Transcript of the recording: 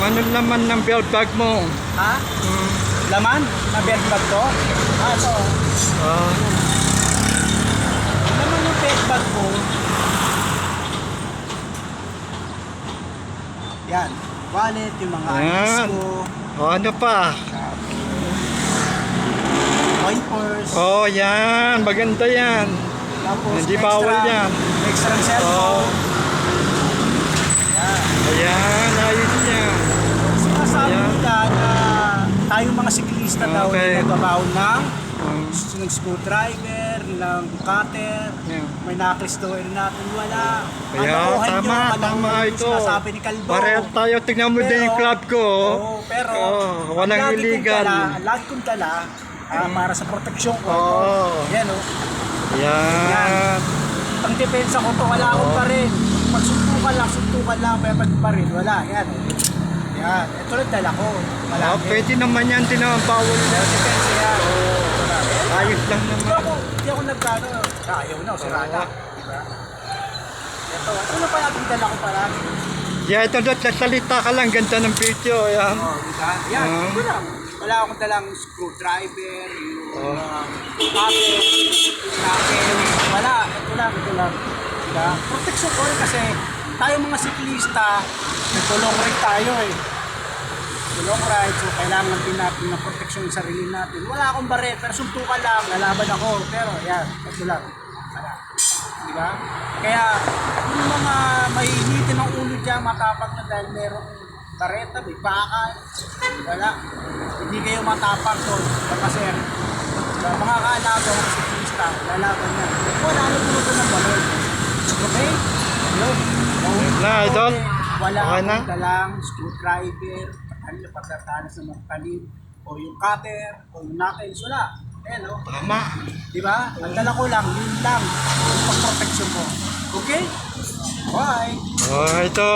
ano naman ng belt bag mo? Ha? Hmm. Laman? Na belt bag to? Ah, ito. Ah, Laman ng belt bag ko. Yan. Wallet, yung mga Yan. ko. oh, ano pa? Coin purse. Oh, yan. Maganda yan. Tapos Hindi extra, bawal yan. Extra Oh, cellphone. Yan. ayan. Ayos yan. Sinasabi Ayan. nila na tayo mga siklista daw Okay. ay nagbabaon ng Um, ng screwdriver, ng cutter, Yeah. may knuckles daw rin natin wala. Kaya, tama, kalokohan tama yung ito. Sinasabi ni Kalbo. Parehas tayo. Tignan mo din yung club ko. oh. Oo, pero Oh, walang ang lagi kong illegal. dala, ang lagi kong dala ah, para sa proteksyon ko. Oo. Yan o. Yan. Ang depensa ko to, wala akong Oo. pa rin. Pag suntukan lang, suntukan lang, pero pag pa rin, wala. Yan o. Yan. Ito lang dala ko. Wala. Ah, pwede naman yan. Tinawang bawal yan. depensa yan. Ayos lang Hindi naman. ako, hindi ako nagkano. Ah, ayaw na, sira na. Diba? Ito, ito na pa natin dala ko parang. Yeah, ito dot, salita ka lang. Ganda ng video. Yan. Oh, diba? Yan, Ah. ito lang. Wala akong dalang screwdriver, yung Oh. uh, yung knuckle. Wala, ito lang, ito lang. Diba? Protection ko rin kasi tayo mga siklista, nagtulong rin tayo eh. Tulong ride, so kailangan din natin ng protection sa sarili natin. Wala akong baret, pero suntukan lang, lalaban ako. Pero yan, ito lang. Di ba? Kaya, yung mga mahihiti ng ulo dyan, matapang na dahil merong bareta, may bakal, wala. Hindi kayo matapang to, kasi diba, mga kaalaga mga siklista, lalaban yan. Wala na pumunta ng baret. Okay? Yun. Na, idol? Wala Okay na? dalang screwdriver, ano pagkatanas ng mga talim, o yung cutter, o yung knuckles, wala. Ayan, o. Tama. Di ba? Ang dala ko lang, yun lang, yung pang-protection ko. Okay? Bye! Oh, ito.